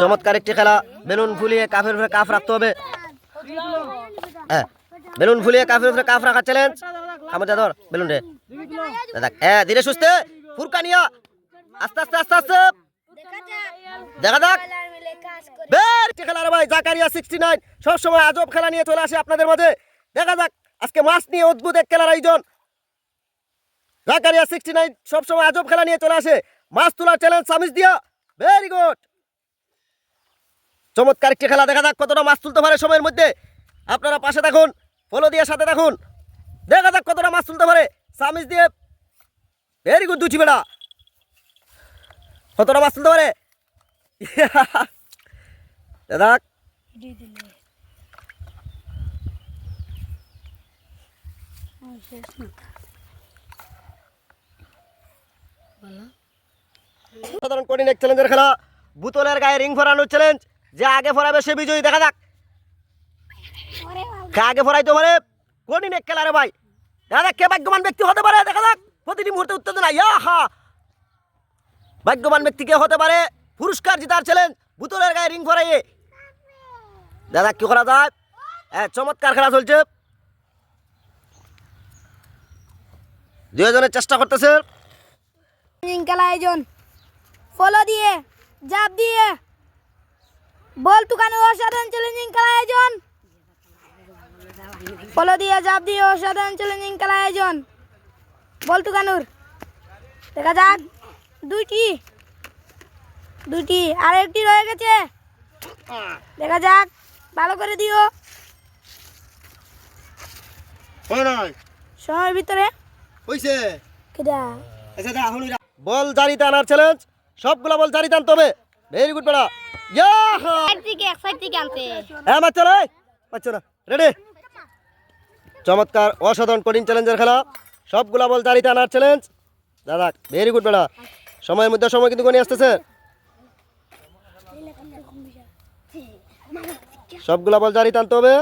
চমৎকার একটি খেলা। বেলুন ফুলিয়ে কাফের উপরে কাফ রাখতে হবে। হ্যাঁ বেলুন ফুলিয়ে কাফের উপরে কাফ রাখার চ্যালেঞ্জ আমাদের ধর, বেলুন রে। দেখ হ্যাঁ ধীরে সুস্থে ফুরকানিয়া আস্তে আস্তে আস্তে আস্তে। দেখা যাক। ভাই, জাকারিয়া সিক্সটি নাইন সবসময় আজব খেলা নিয়ে চলে আসে আপনাদের দেখা যাক, আজকে মাছ নিয়ে এক খেলার আয়োজন। জাকারিয়া সিক্সটি নাইন সবসময় আজব খেলা নিয়ে চলে আসে। মাছ তোলার চ্যালেঞ্জ ভেরি গুড চমৎকার একটি খেলা দেখা যাক কতটা মাছ তুলতে পারে সময়ের মধ্যে। আপনারা পাশে থাকুন ফলো দিয়ে সাথে থাকুন। দেখা যাক কতটা মাছ তুলতে পারে সামিজ দিয়ে। ভেরি গুড দুটি বেড়া কতটা মাছ তুলতে পারে? দেখ সাধারণ কঠিন এক চ্যালেঞ্জের খেলা। বুতলের গায়ে রিং ফরানোর চ্যালেঞ্জ যে আগে ফরাবে সে বিজয়ী, দেখা যাক। আগে ফরাইতে পারে কঠিন এক খেলা রে ভাই? দেখা যাক কে ভাগ্যবান ব্যক্তি হতে পারে, দেখা যাক। প্রতিটি মুহূর্তে উত্তেজনা ইয়া হা ভাগ্যবান ব্যক্তি কে হতে পারে? পুরস্কার জিতার চ্যালেঞ্জ বুতলের গায়ে রিং ফরাইয়ে। দাদা কি করা যায়। হ্যাঁ চমৎকার খেলা চলছে। দুজনের চেষ্টা করতেছে। খেলা আয়োজন। ফলো দিয়ে, জাপ দিয়ে। বল তুকানো অসাধারণ চ্যালেঞ্জিং খেলা আয়োজন? ফলো দিয়ে জাপ দিয়ে অসাধারণ চ্যালেঞ্জিং খেলা আয়োজন। বল তুকানুর দেখা যাক। দুইটি। দুইটি। আর একটি রয়ে গেছে। দেখা যাক। ভালো করে দিও। সময়ের ভিতরে। হইছে। বল জারিতে আনার চ্যালেঞ্জ সবগুলা বল জারিতে আনতে হবে ভেরি গুড বেড়া ইয়া হ্যাঁ বাচ্চা রে? বাচ্চা না। রেডি চমৎকার অসাধারণ কঠিন চ্যালেঞ্জের খেলা। সবগুলা বল জারিতে আনার চ্যালেঞ্জ দাদা ভেরি গুড বেড়া সময়ের মধ্যে সময় কিন্তু গনি আসতেছে। সবগুলা বল জারিতে আনতে হবে।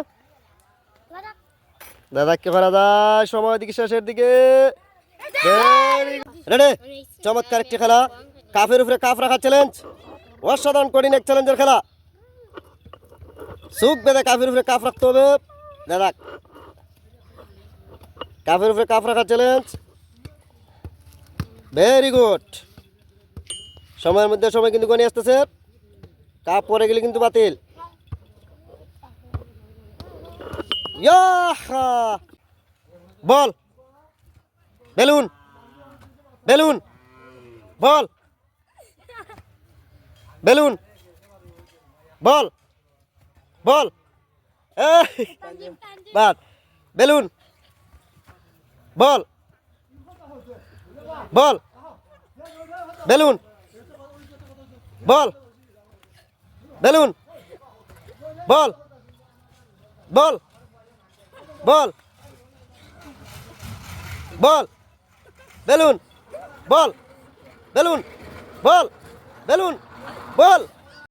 দাদা কি করা যায় সময় দিকে শেষের দিকে। রেডি চমৎকার একটি খেলা। কাফের উপরে কাফ রাখার চ্যালেঞ্জ অসাধারণ কঠিন এক চ্যালেঞ্জের খেলা। সুখ বেঁধে কাফের উপরে কাফ রাখতে হবে। দাদা কাফের উপরে কাফ রাখার চ্যালেঞ্জ ভেরি গুড সময়ের মধ্যে সময় কিন্তু গনি আসতেছে। কাপ পরে গেলে কিন্তু বাতিল! Ball. Balloon. Balloon. Ball. Balloon. Ball. Ball. বাদ। Balloon. Ball. Ball. Balloon. Ball. Balloon. Ball. Ball. Ball. Ball. Balloon. Ball. Balloon. Ball. Balloon. Ball.